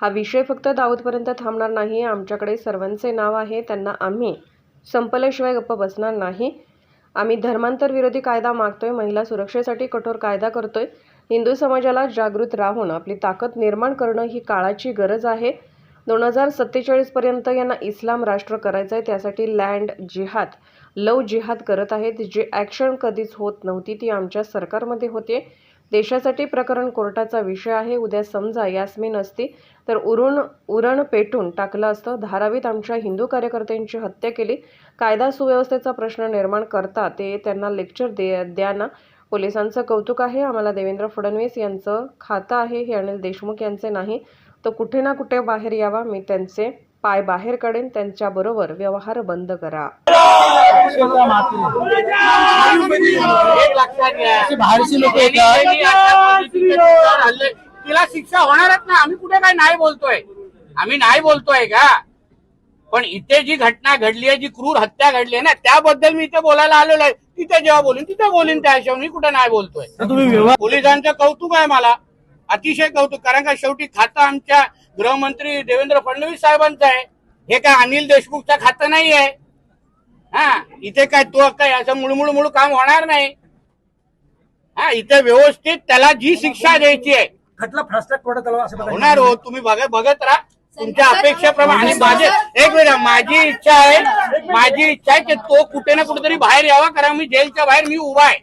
हा विषय फक्त दाऊदपर्यंत थांबणार नाही. आमच्याकडे सर्वांचे नाव आहे. त्यांना आम्ही संपल्याशिवाय गप्प बसणार नाही. आम्ही धर्मांतर विरोधी कायदा मागतोय. महिला सुरक्षेसाठी कठोर कायदा करतोय. हिंदू समाजाला जागृत राहून आपली ताकद निर्माण करणं ही काळाची गरज आहे. दोन हजार सत्तेचाळीसपर्यंत यांना इस्लाम राष्ट्र करायचं आहे त्यासाठी लँड जिहाद लव जिहाद करत आहेत. जी ॲक्शन कधीच होत नव्हती ती आमच्या सरकारमध्ये होते देशासाठी प्रकरण कोर्टाचा विषय आहे. उद्या समजा यास्मिन असती तर उरण उरण पेटून टाकलं असतं. धारावीत आमच्या हिंदू कार्यकर्त्यांची हत्या केली. कायदा सुव्यवस्थेचा प्रश्न निर्माण करता ते त्यांना लेक्चर दे द्या ना. पोलिसांचं कौतुक आहे. आम्हाला देवेंद्र फडणवीस यांचं खातं आहे. हे अनिल देशमुख यांचे नाही. तर कुठे ना कुठे बाहेर यावा. मी त्यांचे पाय बाहेर काढेन त्यांच्याबरोबर व्यवहार बंद करा. बाहेरचे लोक येतात. तिला शिक्षा होणारच ना आम्ही कुठे काय नाही बोलतोय? आम्ही नाही बोलतोय का? पण इथे जी घटना घडली आहे जी क्रूर हत्या घडली आहे ना त्याबद्दल मी इथे बोलायला आलेलो आहे. तिथे जेव्हा बोलीन तिथे बोलीन त्या हिशोबाने. मी कुठे नाही बोलतोय? तर तुम्ही व्यवहार पोलिसांचं कौतुक आहे मला. अतिशय कौतुक कारण का शेवटी खातं आमच्या गृहमंत्री देवेंद्र फडणवीस साहेबांचं आहे हे काय अनिल देशमुखचं खातं नाही आहे हा इथे काय तो काय असं मुळमुळ मुळ काम होणार नाही हा इथे व्यवस्थित त्याला जी शिक्षा द्यायची आहे खटला फास्ट. होणार हो तुम्ही बघा बघत राहा तुमच्या अपेक्षेप्रमाणे माझे एक मिनिट माझी इच्छा आहे माझी इच्छा आहे की तो कुठे ना कुठेतरी बाहेर यावा कारण मी जेलच्या बाहेर मी उभा आहे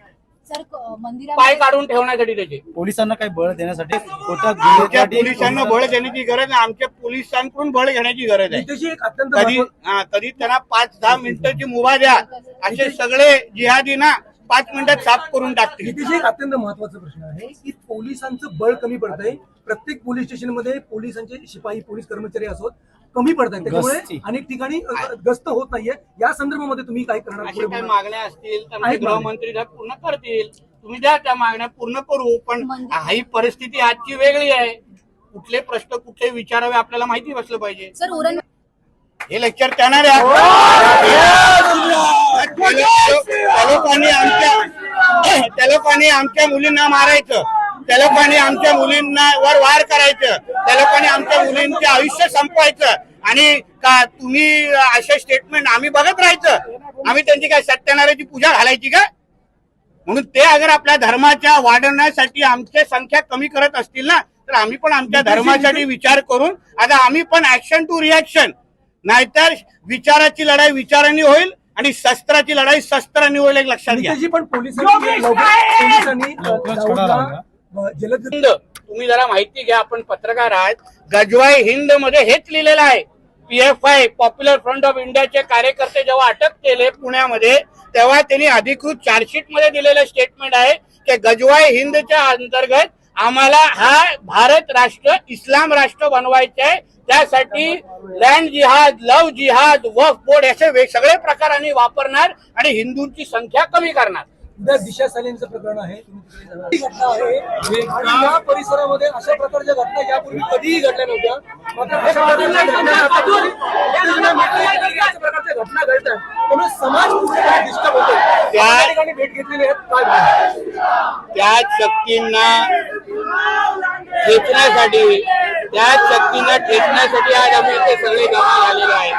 पाय काढून ठेवण्यासाठी त्याचे. पोलिसांना काही बळ देण्यासाठी आमच्या पोलिसांना बळ देण्याची गरज आहे. आमच्या पोलिसांकडून बळ घेण्याची गरज आहे. कधी हा, कधी त्यांना पाच दहा मिनिटाची मुभा द्या. असे सगळे जिहादी ना पाच मिनिटात साफ करून टाकतील. नितेशजी, एक अत्यंत महत्त्वाचा प्रश्न आहे की पोलिसांचं बळ कमी पडत आहे प्रत्येक पोलीस स्टेशनमध्ये पोलिसांचे शिपाई पोलीस कर्मचारी असोत. कमी पडत आहेत त्याच्यामुळे. अनेक ठिकाणी गस्त होत नाहीये. या संदर्भामध्ये तुम्ही काय करणार? मागण्या असतील तर म्हणजे. गृहमंत्री पूर्ण करतील तुम्ही द्या त्या मागण्या पूर्ण करू. पण म्हणजे- ही परिस्थिती आजची वेगळी आहे. कुठले प्रश्न कुठले विचारावे आपल्याला माहिती बसलं पाहिजे. सर उरण हे लेक्चर त्यांना द्या. त्या लोक- त्या लोकांनी आमच्या त्या लोकांनी आमच्या मुलींना मारायचं. त्या लोकांनी आमच्या मुलींना वर वार करायचं. त्या लोकांनी आमच्या मुलींचे आयुष्य संपवायचं. आणि का तुम्ही असे स्टेटमेंट आम्ही बघत राहायचं? आम्ही त्यांची काय सत्यनारायणची पूजा घालायची का? म्हणून ते अगर आपल्या धर्माच्या वाढवण्यासाठी आमची संख्या कमी करत असतील ना तर आम्ही पण आमच्या धर्मासाठी विचार करून आता आम्ही पण ऍक्शन टू रिॲक्शन नाहीतर विचाराची लढाई विचारांनी होईल आणि शस्त्राची लढाई शस्त्रांनी होईल एक लक्षात घ्या. पण पोलिसांनी जलद हिंद तुम्ही जरा माहिती घ्या आपण पत्रकार आहात. गजवाई हिंदमध्ये हेच लिहिलेलं आहे. P F I popular front of इंडियाचे कार्यकर्ते जेव्हा अटक केले पुण्यामध्ये तेव्हा त्यांनी अधिकृत चार्जशीटमध्ये दिलेलं स्टेटमेंट आहे की गजवाई हिंदच्या अंतर्गत आम्हाला हा भारत राष्ट्र इस्लाम राष्ट्र बनवायचे आहे. त्यासाठी लँड जिहाद लव जिहाद वफ बोर्ड असे सगळे प्रकार आम्ही वापरणार आणि हिंदूंची संख्या कमी करणार. उद्या दिशा सालेंचं प्रकरण आहे. ही घटना आहे. आणि या परिसरामध्ये अशा प्रकारच्या घटना यापूर्वी कधीही घडल्या नव्हत्या. मात्र अशा प्रकारच्या घटना त्यामुळे समाज पूर्णपणे डिस्टर्ब होतो? त्या- ठिकाणी भेट घेतलेली आहेत. काय बोलणार? त्या शक्तींना ठेचण्यासाठी त्या शक्तींना ठेचण्यासाठी आज आम्ही इथे सगळे जमा झालेलो आहे.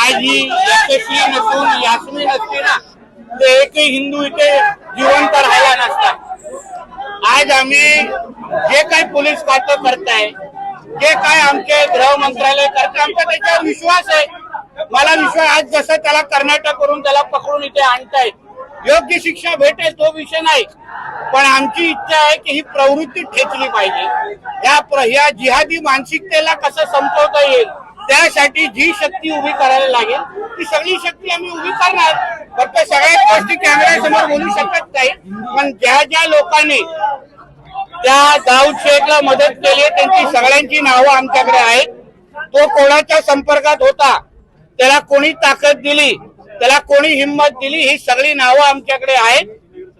आज ही यशस्वी नसून यास्मी नसती ना तर एकही हिंदू इथे जिवंत राहिला नसता आज आम्ही जे काही पोलीस खातं करताय जे काय आमचे गृह मंत्रालय करते आमचा त्याच्यावर विश्वास आहे. मला विश्वास आज जसं त्याला कर्नाटक करून त्याला पकडून इथे आणतायत योग्य शिक्षा भेटेल तो विषय नाही. पण आमची इच्छा आहे की ही प्रवृत्ती ठेचली पाहिजे. प्र- या जिहादी मानसिकतेला कसं संपवता येईल? त्यासाठी जी शक्ती उभी करायला लागेल ती सगळी शक्ती आम्ही उभी करणार. फक्त सगळ्या गोष्टी कॅमेऱ्यासमोर बोलू शकत नाही. पण ज्या ज्या लोकांनी त्या दाऊद शेखला मदत केली त्यांची सगळ्यांची नावं आमच्याकडे आहेत. तो कोणाच्या संपर्कात होता त्याला कोणी ताकद दिली त्याला कोणी हिंमत दिली ही सगळी नावं आमच्याकडे आहेत.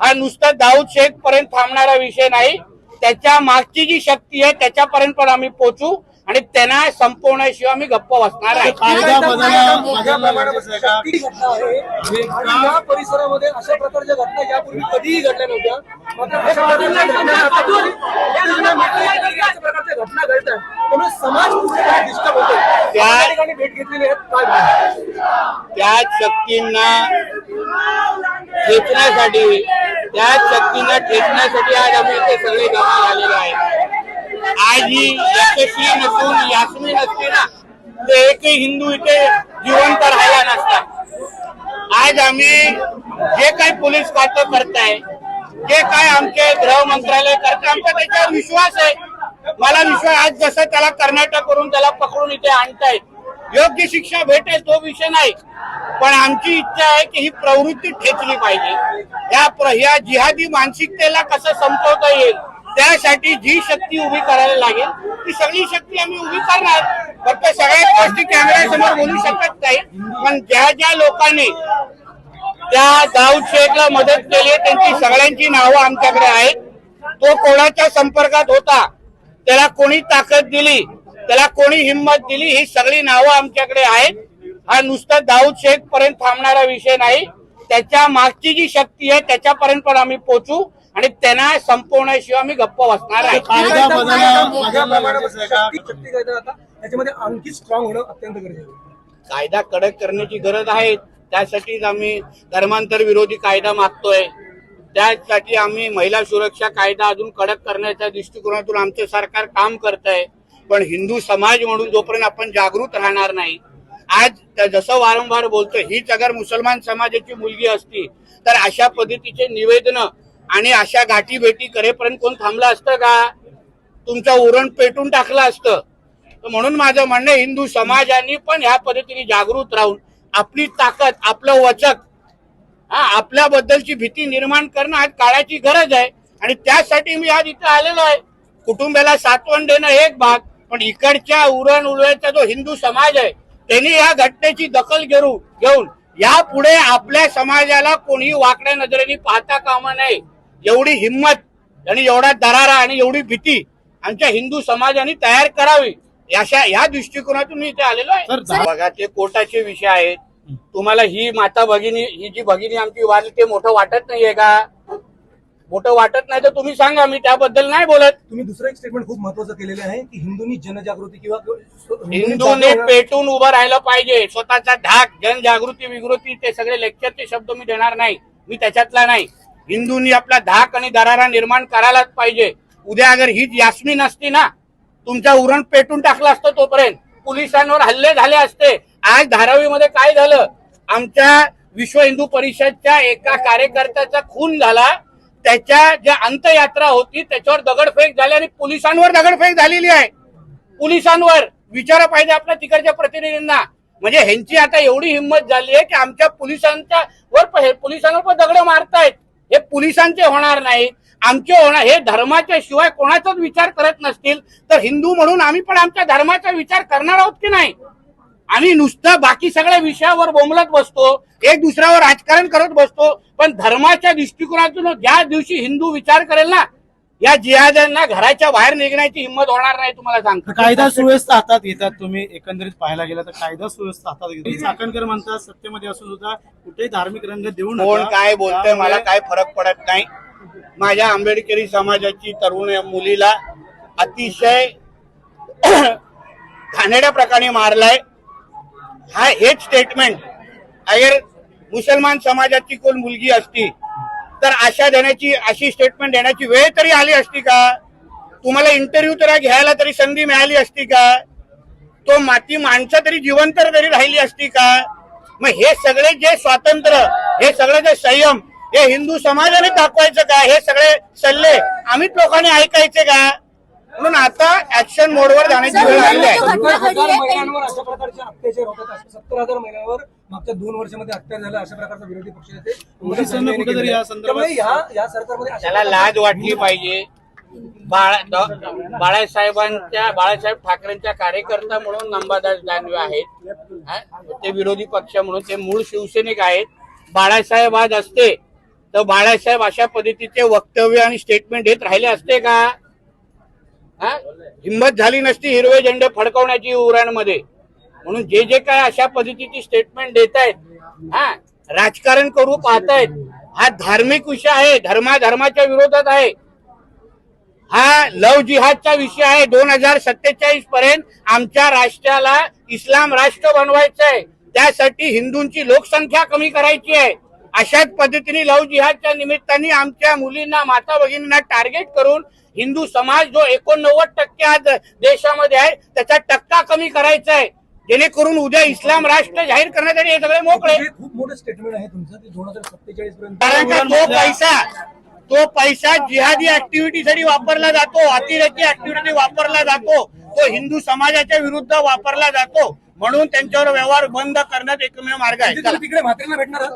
हा नुसता दाऊद शेख पर्यंत थांबणारा विषय नाही. त्याच्या मागची जी शक्ती आहे त्याच्यापर्यंत पण आम्ही पोचू आणि त्यांना संपवण्याशिवाय आम्ही गप्प बसणार आहे. परिसरामध्ये अशा प्रकारच्या घटना यापूर्वी कधीही घडल्या नव्हत्या. मात्र अशा प्रकारच्या घटना अशा प्रकारच्या घटना घडतात त्यामुळे समाज पूर्णपणे डिस्टर्ब होतो त्या- ठिकाणी भेट घेतलेली आहे काय बोलणार? त्या शक्तींना ठेचण्यासाठी त्या शक्तींना ठेचण्यासाठी आज आम्ही इथे सगळे जमा झालेलो आहे. आज ही यशस्वी नसून यास्मी नसते ना तर एकही हिंदू इथे जिवंत राहिला नसता. आज आम्ही जे काही पोलीस खातं करताय जे काय आमचे गृह मंत्रालय करते आमचा त्याच्यावर विश्वास आहे. मला विश्वास आज जसं त्याला कर्नाटक करून त्याला पकडून इथे आणताय योग्य शिक्षा भेटेल तो विषय नाही. पण आमची इच्छा आहे की ही प्रवृत्ती ठेचली पाहिजे. प्र- या जिहादी मानसिकतेला कसं संपवता येईल? त्यासाठी जी शक्ती उभी करायला लागेल ती सगळी शक्ती आम्ही उभी करणार. फक्त सगळ्याच गोष्टी कॅमेऱ्यासमोर बोलू शकत नाही. पण ज्या ज्या लोकांनी त्या दाऊद शेखला मदत केली त्यांची सगळ्यांची नावं आमच्याकडे आहेत. तो कोणाच्या संपर्कात होता त्याला कोणी ताकद दिली त्याला कोणी हिंमत दिली ही सगळी नावं आमच्याकडे आहेत. हा नुसता दाऊद शेख पर्यंत थांबणारा विषय नाही. त्याच्या मागची जी शक्ती आहे त्याच्यापर्यंत पण आम्ही पोचू आणि त्यांना संपवण्याशिवाय आम्ही गप्प बसणार आहे. कायदा मोठ्या प्रमाणावर? शक्ती शक्ती आता. त्याच्यामध्ये आणखी स्ट्रॉंग होणं अत्यंत गरजेचं आहे. कायदा कडक करण्याची गरज आहे. त्यासाठीच आम्ही धर्मांतर विरोधी कायदा मागतोय. त्यासाठी आम्ही महिला सुरक्षा कायदा अजून कडक करण्याच्या दृष्टिकोनातून आमचं सरकार काम करत आहे पण हिंदू समाज म्हणून जोपर्यंत आपण जागृत राहणार नाही आज त्या जसं वारंवार बोलतोय हीच अगर मुसलमान समाजाची मुलगी असती तर अशा पद्धतीचे निवेदन आणि अशा गाठी भेटी करेपर्यंत कोण थांबलं असतं का? तुमचं उरण पेटून टाकलं असतं. तर म्हणून माझं म्हणणं हिंदू समाजाने पण ह्या पद्धतीने जागृत राहून आपली ताकद आपलं वचक हा आपल्याबद्दलची भीती निर्माण करणं आज काळाची गरज आहे. आणि त्यासाठी मी आज इथं आलेलो आहे. कुटुंबाला सातवण देणं एक भाग पण इकडच्या उरण उलव्याचा जो हिंदू समाज आहे त्यांनी या घटनेची दखल घेऊ घेऊन यापुढे आपल्या समाजाला कोणी वाकड्या नजरेने पाहता कामा नये. एवढी हिंमत आणि एवढा दरारा आणि एवढी भीती आमच्या हिंदू समाजाने तयार करावी अशा या दृष्टिकोनातून मी इथे आलेलो आहे. बघा ते कोर्टाचे विषय आहेत. तुम्हाला ही माता भगिनी ही जी भगिनी आमची वारली ते मोठं वाटत नाहीये का? मोठं वाटत नाही तर तुम्ही सांगा मी त्याबद्दल नाही बोलत. तुम्ही दुसरं एक स्टेटमेंट खूप महत्वाचं केलेलं आहे की हिंदूंनी जनजागृती किंवा हिंदूने पेटून उभं राहिलं पाहिजे. स्वतःचा धाक जनजागृती विगृती ते सगळे लेक्चरचे शब्द मी देणार नाही. मी त्याच्यातला नाही. हिंदूंनी आपला धाक आणि दरारा निर्माण करायलाच पाहिजे. उद्या अगर हीच यास्मी नसती ना तुमचा उरण पेटून टाकला असतं तोपर्यंत. पोलिसांवर हल्ले झाले असते. आज धारावीमध्ये काय झालं? आमच्या विश्व हिंदू परिषदच्या एका कार्यकर्त्याचा खून झाला. त्याच्या ज्या अंत्ययात्रा होती त्याच्यावर दगडफेक झाली आणि पोलिसांवर दगडफेक झालेली आहे. पोलिसांवर विचारा पाहिजे आपल्या तिकडच्या प्रतिनिधींना. म्हणजे ह्यांची आता एवढी हिंमत झाली आहे की आमच्या पोलिसांच्या वर हे पोलिसांवर पण दगड मारतायत. हे पोलिसांचे होणार नाही. आमचे होणार हे धर्माच्या शिवाय कोणाचाच विचार करत नसतील. तर हिंदू म्हणून आम्ही पण आमच्या धर्माचा विचार करणार आहोत की नाही? आम्ही नुसतं बाकी सगळ्या विषयावर बोंबलत बसतो एक दुसऱ्यावर राजकारण करत बसतो पण धर्माच्या दृष्टिकोनातून ज्या दिवशी हिंदू विचार करेल ना या जिहाद्यांना घराच्या बाहेर निघण्याची हिंमत होणार नाही तुम्हाला सांगतो. कायदा सुव्यवस्था हातात घेतात तुम्ही एकंदरीत पाहायला गेला तर कायदा सुव्यवस्था हातात घेतात. चाकणकर म्हणतात सत्तेमध्ये असून सुद्धा कुठेही धार्मिक रंग देऊ कोण काय बोलतंय मला काय फरक पडत नाही. माझ्या आंबेडकरी समाजाची तरुण मुलीला अतिशय घाणेड्या प्रकारे मारलाय. हा हेच स्टेटमेंट अगर मुसलमान समाजाची कोण मुलगी असती तर आशा देण्याची अशी स्टेटमेंट देण्याची वेळ तरी आली असती का तुम्हाला इंटरव्ह्यू तरी घ्यायला तरी संधी मिळाली असती का तो माती माणसं तरी जिवंत तरी राहिली असती का मग हे सगळे जे स्वातंत्र्य हे सगळे जे संयम हे हिंदू समाजाने दाखवायचं का हे सगळे सल्ले आम्हीच लोकांनी ऐकायचे का म्हणून आता ऍक्शन मोडवर जाण्याची वेळ आली आहे मागच्या दोन वर्षामध्ये अत्याचार झाला अशा प्रकारचा विरोधी पक्ष नेते त्यामुळे या या सरकारमध्ये त्याला लाज वाटली पाहिजे. बाळासाहेबांच्या बाळासाहेब ठाकरेंच्या कार्यकर्ता म्हणून अंबादास दानवे आहेत? ते विरोधी पक्ष म्हणून ते मूळ शिवसैनिक आहेत. बाळासाहेब आज असते. तर बाळासाहेब अशा पद्धतीचे वक्तव्य आणि स्टेटमेंट देत राहिले असते का? हा? हिंमत झाली नसती हिरवे झेंडे फडकवण्याची उरणमध्ये म्हणून जे जे काय अशा पद्धतीची स्टेटमेंट देत आहेत हा राजकारण करू पाहतायत हा धार्मिक विषय आहे धर्मा धर्माच्या विरोधात आहे. हा लव जिहादचा विषय आहे दोन हजार सत्तेचाळीस पर्यंत आमच्या राष्ट्राला इस्लाम राष्ट्र बनवायचं आहे. त्यासाठी हिंदूंची लोकसंख्या कमी करायची आहे. अशाच पद्धतीने लव जिहादच्या निमित्ताने आमच्या मुलींना माता भगिनींना टार्गेट करून हिंदू समाज जो एकोणनव्वद टक्के आज देशामध्ये आहे त्याचा टक्का कमी करायचा आहे. जेणेकरून उद्या इस्लाम राष्ट्र जाहीर करण्यासाठी हे सगळे मोकळे. खूप मोठं स्टेटमेंट आहे तुमचं ते दोन हजार सत्तेचाळीस पर्यंत. कारण का तो पैसा तो पैसा जिहादी ऍक्टिव्हिटीसाठी वापरला जातो अतिरेकी ऍक्टिव्हिटी वापरला जातो तो हिंदू समाजाच्या विरुद्ध वापरला जातो म्हणून त्यांच्यावर व्यवहार बंद करण्यात एकमेव मार्ग आहे. तिकडे तिकडे भेटणार